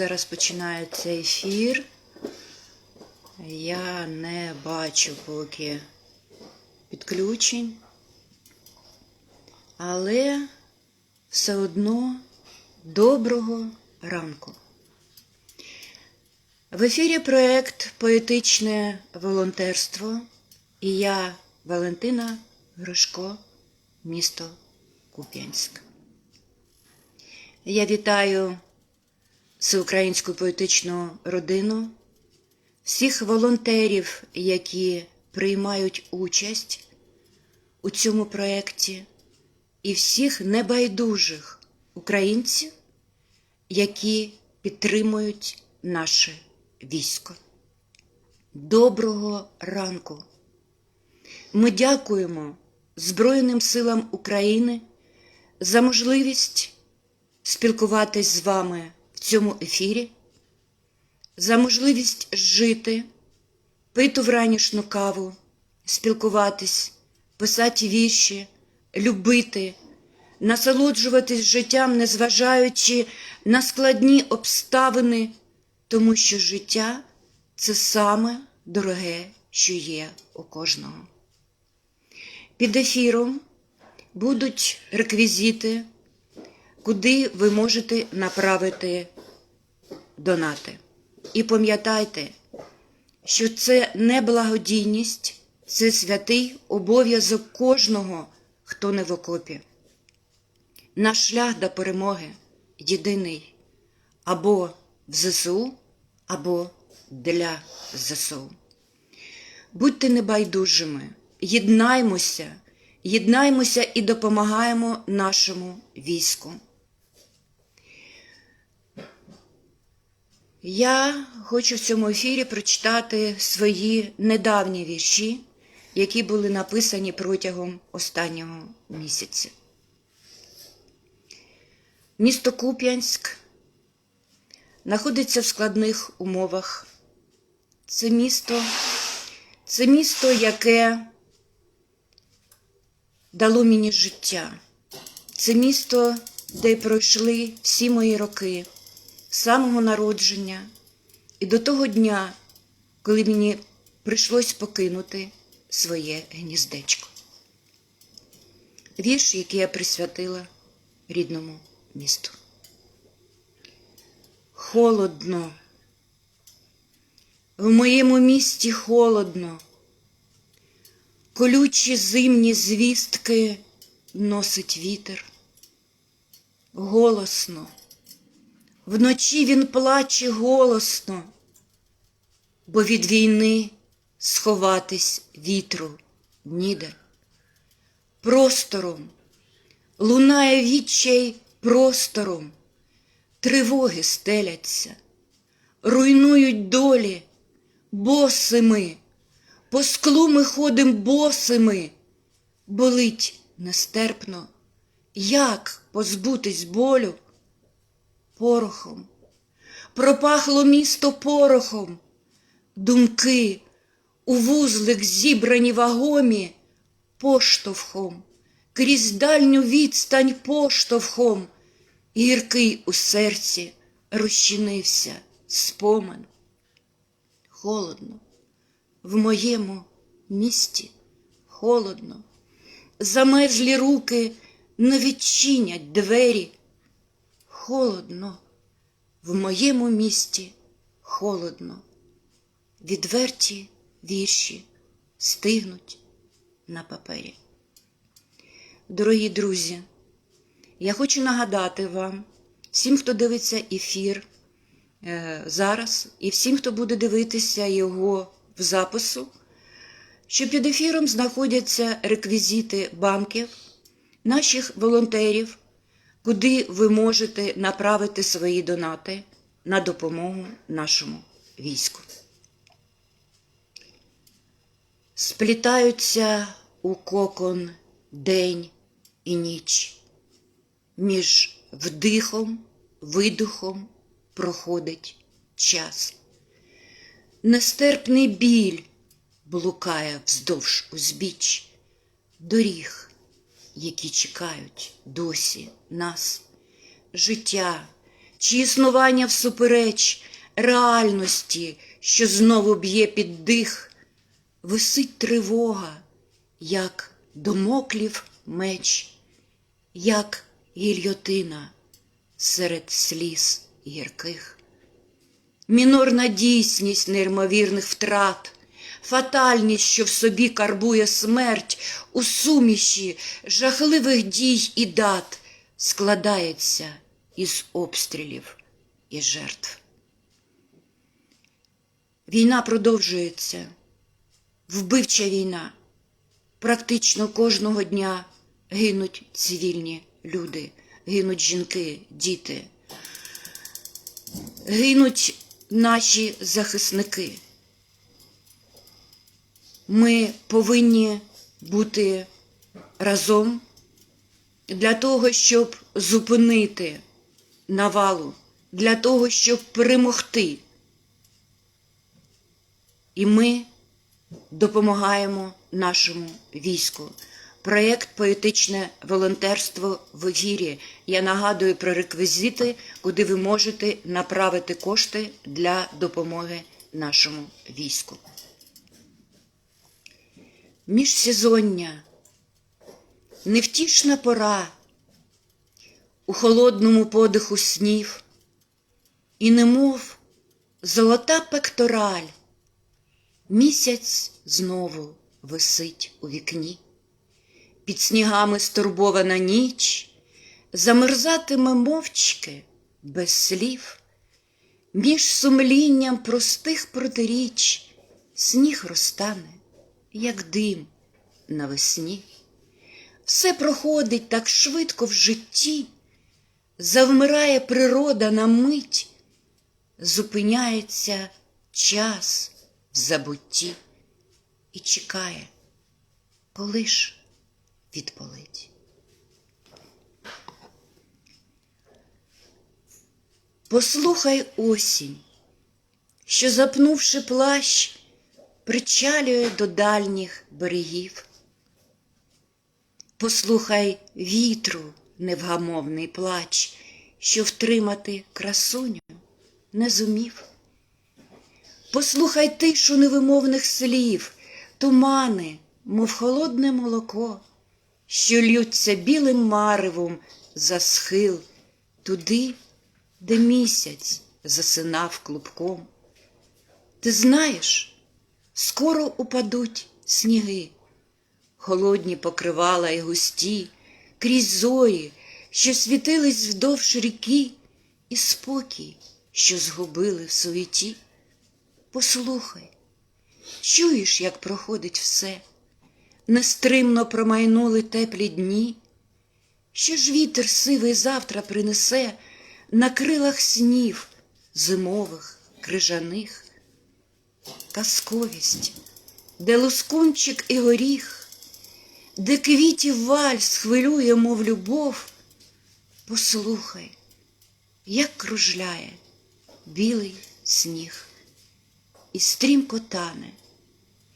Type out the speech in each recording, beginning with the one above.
зараз починається ефір. Я не бачу поки підключень, але все одно доброго ранку. В ефірі проєкт Поетичне волонтерство і я Валентина Гришко, місто Куп'янськ. Я вітаю всеукраїнську поетичну родину, всіх волонтерів, які приймають участь у цьому проєкті, і всіх небайдужих українців, які підтримують наше військо. Доброго ранку! Ми дякуємо Збройним силам України за можливість спілкуватись з вами в цьому ефірі, за можливість жити, пити вранішню каву, спілкуватись, писати вірші, любити, насолоджуватись життям, незважаючи на складні обставини, тому що життя це саме дороге, що є у кожного. Під ефіром будуть реквізити куди ви можете направити донати. І пам'ятайте, що це не благодійність, це святий обов'язок кожного, хто не в окопі. Наш шлях до перемоги єдиний або в ЗСУ, або для ЗСУ. Будьте небайдужими, єднаймося, єднаймося і допомагаємо нашому війську. Я хочу в цьому ефірі прочитати свої недавні вірші, які були написані протягом останнього місяця. Місто Куп'янськ знаходиться в складних умовах. Це місто, це місто, яке дало мені життя. Це місто, де пройшли всі мої роки з самого народження і до того дня, коли мені прийшлось покинути своє гніздечко. Вірш, який я присвятила рідному місту. Холодно. В моєму місті холодно. Колючі зимні звістки носить вітер. Голосно. Вночі він плаче голосно, бо від війни сховатись вітру ніде. Простором лунає відчай простором, тривоги стеляться, руйнують долі босими, по склу ми ходим босими, болить нестерпно, як позбутись болю? Порохом, пропахло місто порохом, думки у вузлик зібрані вагомі поштовхом, крізь дальню відстань поштовхом, гіркий у серці розчинився спомин. Холодно, в моєму місті холодно, замерзлі руки не відчинять двері холодно, в моєму місті холодно, відверті вірші стигнуть на папері. Дорогі друзі, я хочу нагадати вам, всім, хто дивиться ефір е, зараз, і всім, хто буде дивитися його в запису, що під ефіром знаходяться реквізити банків, наших волонтерів куди ви можете направити свої донати на допомогу нашому війську. Сплітаються у кокон день і ніч, між вдихом, видихом проходить час. Нестерпний біль блукає вздовж узбіч, доріг які чекають досі нас, життя, чи існування всупереч реальності, що знову б'є під дих, висить тривога, як домоклів меч, як гільйотина серед сліз гірких. Мінорна дійсність неймовірних втрат, фатальність, що в собі карбує смерть, у суміші жахливих дій і дат складається із обстрілів і жертв. Війна продовжується, вбивча війна. Практично кожного дня гинуть цивільні люди, гинуть жінки, діти, гинуть наші захисники. Ми повинні бути разом для того, щоб зупинити навалу, для того, щоб перемогти. І ми допомагаємо нашому війську. Проєкт Поетичне волонтерство в ефірі. Я нагадую про реквізити, куди ви можете направити кошти для допомоги нашому війську. Міжсезоння, невтішна пора. У холодному подиху снів, і немов золота пектораль, місяць знову висить у вікні, під снігами стурбована ніч, замерзатиме мовчки без слів, між сумлінням простих протиріч сніг розтане як дим навесні. Все проходить так швидко в житті, завмирає природа на мить, зупиняється час в забутті і чекає, коли ж відполить. Послухай осінь, що, запнувши плащ, причалює до дальніх берегів. Послухай вітру невгамовний плач, що втримати красуню не зумів. Послухай тишу невимовних слів, тумани, мов холодне молоко, що льються білим маревом за схил туди, де місяць засинав клубком. Ти знаєш, скоро упадуть сніги, холодні покривала й густі, крізь зорі, що світились вдовж ріки, і спокій, що згубили в суеті. Послухай, чуєш, як проходить все, нестримно промайнули теплі дні, що ж вітер сивий завтра принесе на крилах снів зимових, крижаних казковість, де лускунчик і горіх, де квітів вальс хвилює, мов любов, послухай, як кружляє білий сніг, і стрімко тане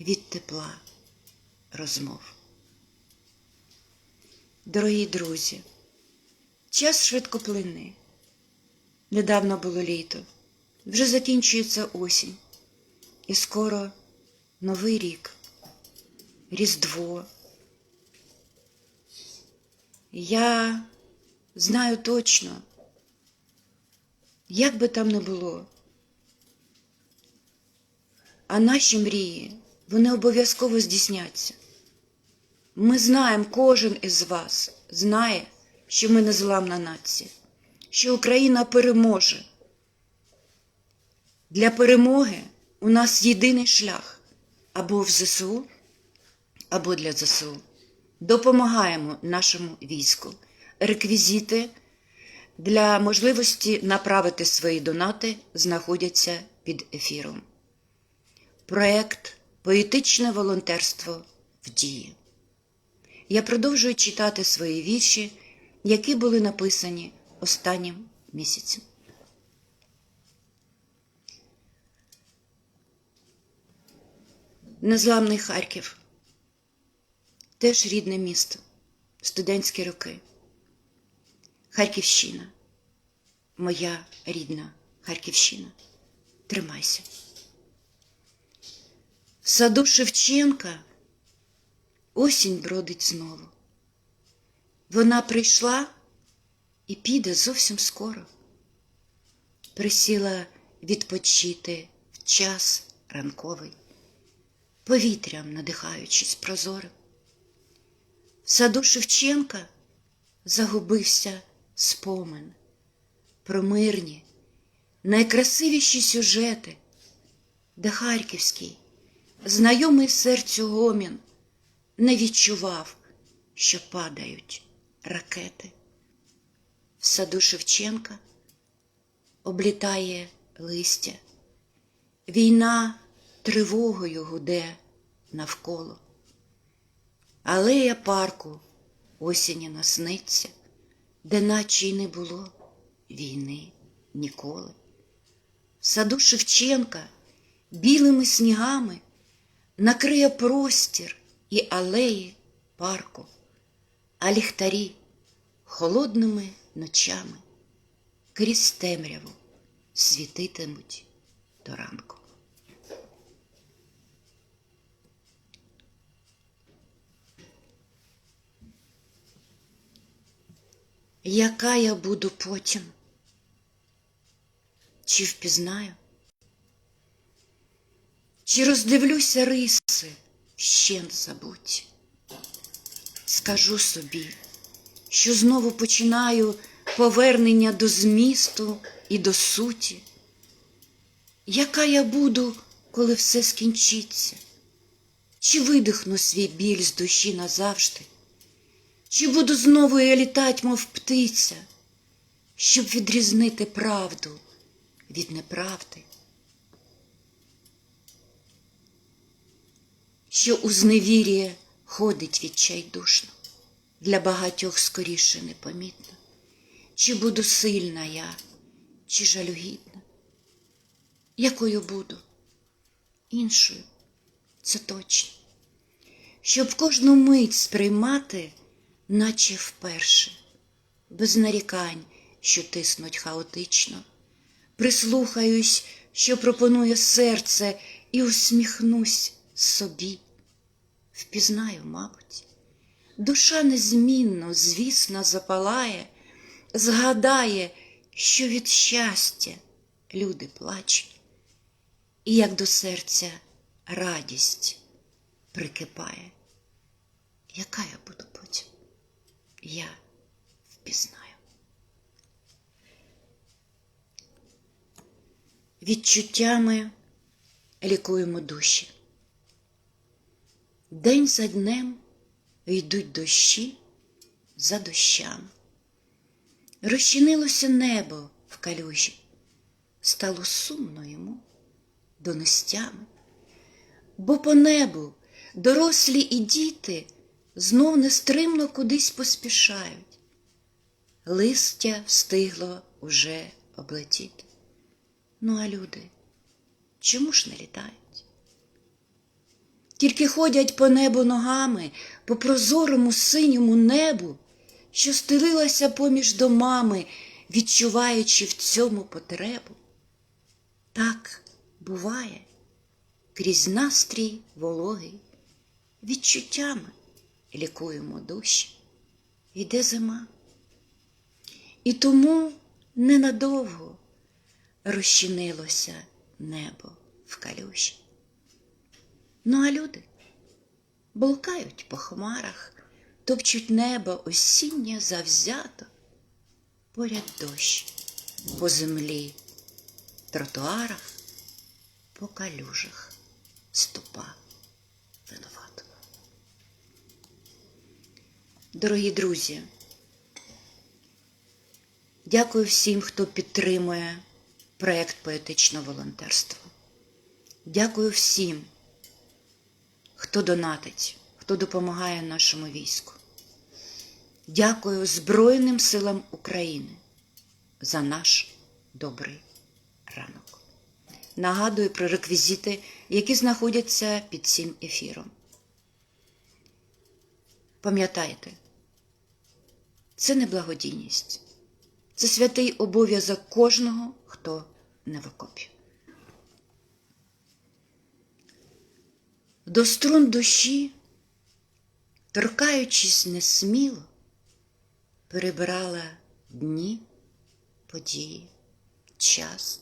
від тепла розмов. Дорогі друзі, час швидко плине. Недавно було літо, вже закінчується осінь. І скоро Новий рік, Різдво. Я знаю точно, як би там не було, а наші мрії, вони обов'язково здійсняться. Ми знаємо, кожен із вас знає, що ми незламна нація, що Україна переможе. Для перемоги у нас єдиний шлях або в ЗСУ, або для ЗСУ. Допомагаємо нашому війську. Реквізити для можливості направити свої донати знаходяться під ефіром. Проект Поетичне волонтерство в дії. Я продовжую читати свої вірші, які були написані останнім місяцем. Незламний Харків. Теж рідне місто. студентські роки. Харківщина, моя рідна Харківщина, тримайся. В саду Шевченка осінь бродить знову. Вона прийшла і піде зовсім скоро. Присіла відпочити в час ранковий, повітрям надихаючись прозорим. В саду Шевченка загубився спомин про мирні, найкрасивіші сюжети, де Харківський, знайомий серцю гомін, не відчував, що падають ракети. В саду Шевченка облітає листя, війна тривогою гуде навколо. Алея парку осені насниться, де наче й не було війни ніколи. В саду Шевченка білими снігами накриє простір і алеї парку, а ліхтарі холодними ночами крізь темряву світитимуть до ранку. Яка я буду потім? Чи впізнаю? Чи роздивлюся риси щент забуть? Скажу собі, що знову починаю повернення до змісту і до суті. Яка я буду, коли все скінчиться? Чи видихну свій біль з душі назавжди? Чи буду знову я літать, мов птиця, щоб відрізнити правду від неправди? Що у зневір'ї ходить відчайдушно, для багатьох скоріше непомітно, чи буду сильна я, чи жалюгідна? Якою буду? Іншою, це точно, щоб кожну мить сприймати наче вперше, без нарікань, що тиснуть хаотично, прислухаюсь, що пропонує серце, і усміхнусь собі. Впізнаю, мабуть, душа незмінно, звісно, запалає, згадає, що від щастя люди плачуть, і як до серця радість прикипає. Яка я буду потім? Я впізнаю. Відчуттями лікуємо душі. День за днем йдуть дощі за дощами. Розчинилося небо в калюжі, стало сумно йому доностями, бо по небу дорослі і діти знов нестримно кудись поспішають. Листя встигло уже облетіти. Ну, а люди чому ж не літають? Тільки ходять по небу ногами, по прозорому синьому небу, що стелилася поміж домами, відчуваючи в цьому потребу. Так буває крізь настрій вологий, відчуттями лікуємо душі, йде зима. І тому ненадовго розчинилося небо в калюжі. Ну а люди блукають по хмарах, топчуть небо осіннє завзято, поряд дощ по землі, тротуарах, по калюжах ступа винувато. Дорогі друзі, дякую всім, хто підтримує проєкт поетичного волонтерства. Дякую всім, хто донатить, хто допомагає нашому війську. Дякую Збройним силам України за наш добрий ранок. Нагадую про реквізити, які знаходяться під цим ефіром. Пам'ятайте, це не благодійність, це святий обов'язок кожного, хто не в окопі. До струн душі, торкаючись несміло, перебирала дні, події, час.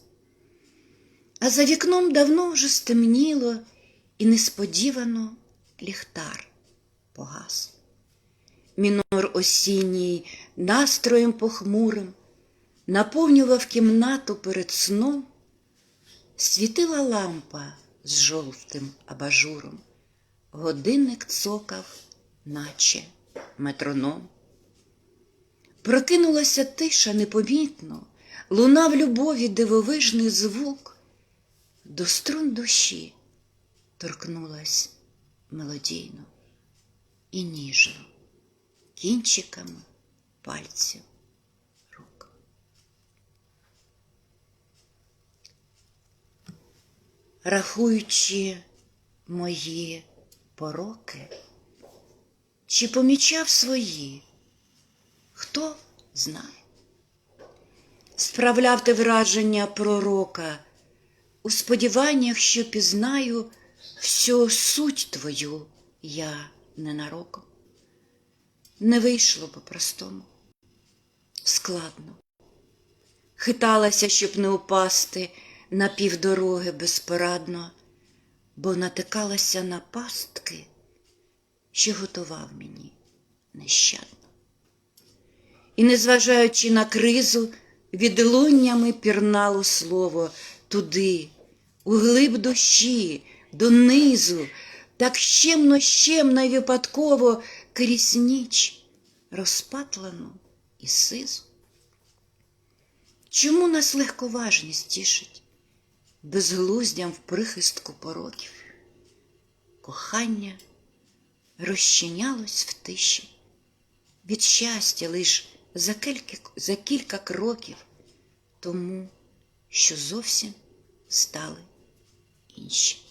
А за вікном давно вже стемніло і несподівано ліхтар погас. Мінор осінній настроєм похмурим наповнював кімнату перед сном, світила лампа з жовтим абажуром, годинник цокав, наче метроном. Прокинулася тиша непомітно, лунав любові дивовижний звук, до струн душі торкнулась мелодійно і ніжно кінчиками пальців рук. Рахуючи мої пороки, чи помічав свої, хто знає, справляв те враження пророка у сподіваннях, що пізнаю всю суть твою я ненароком. Не вийшло по-простому, складно. Хиталася, щоб не упасти на півдороги безпорадно, бо натикалася на пастки, що готував мені нещадно. І, незважаючи на кризу, відлуннями пірнало слово туди, у глиб душі, донизу, так щемно, щемно й випадково крізь ніч розпатлану і сизу. Чому нас легковажність тішить, безглуздям в прихистку пороків? Кохання розчинялось в тиші, від щастя лиш за кілька, за кілька кроків, тому що зовсім стали інші.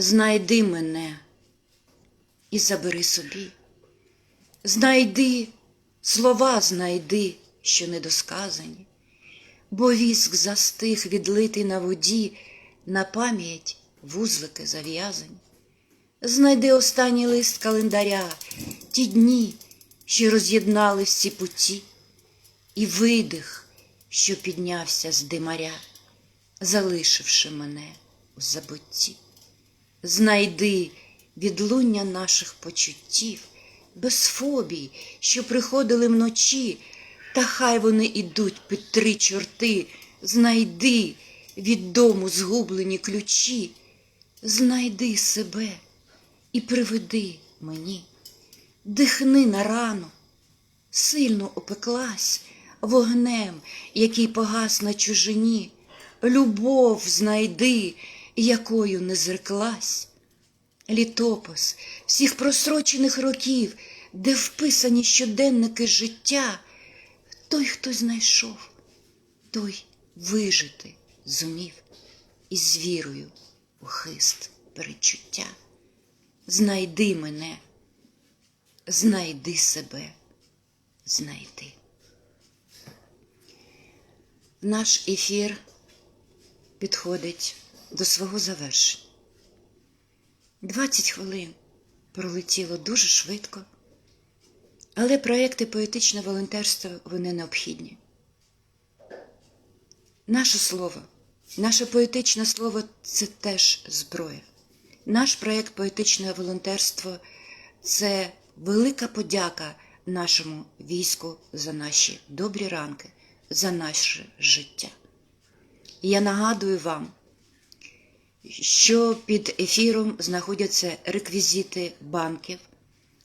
Знайди мене і забери собі. Знайди, слова знайди, що недосказані, бо віск застиг відлитий на воді, на пам'ять вузлики зав'язані. Знайди останній лист календаря, ті дні, що роз'єднали всі путі, і видих, що піднявся з димаря, залишивши мене у забутті. Знайди відлуння наших почуттів, без фобій, що приходили вночі, та хай вони ідуть під три чорти, знайди від дому згублені ключі, знайди себе і приведи мені, дихни на рану, сильно опеклась вогнем, який погас на чужині, любов знайди, якою не зреклась. Літопис всіх просрочених років, де вписані щоденники життя, той, хто знайшов, той вижити зумів і з вірою у хист перечуття. Знайди мене, знайди себе, знайди. Наш ефір підходить до свого завершення. 20 хвилин пролетіло дуже швидко, але проекти поетичне волонтерство вони необхідні. Наше слово, наше поетичне слово це теж зброя. Наш проєкт поетичне волонтерство це велика подяка нашому війську за наші добрі ранки, за наше життя. І я нагадую вам, що під ефіром знаходяться реквізити банків,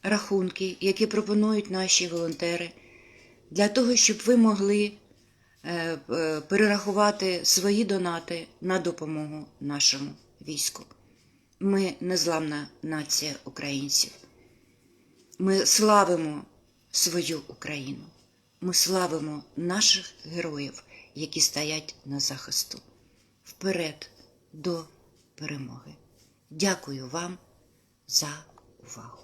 рахунки, які пропонують наші волонтери, для того, щоб ви могли е, е, перерахувати свої донати на допомогу нашому війську. Ми незламна нація українців. Ми славимо свою Україну. Ми славимо наших героїв, які стоять на захисту. Вперед до перемоги. Дякую вам за увагу.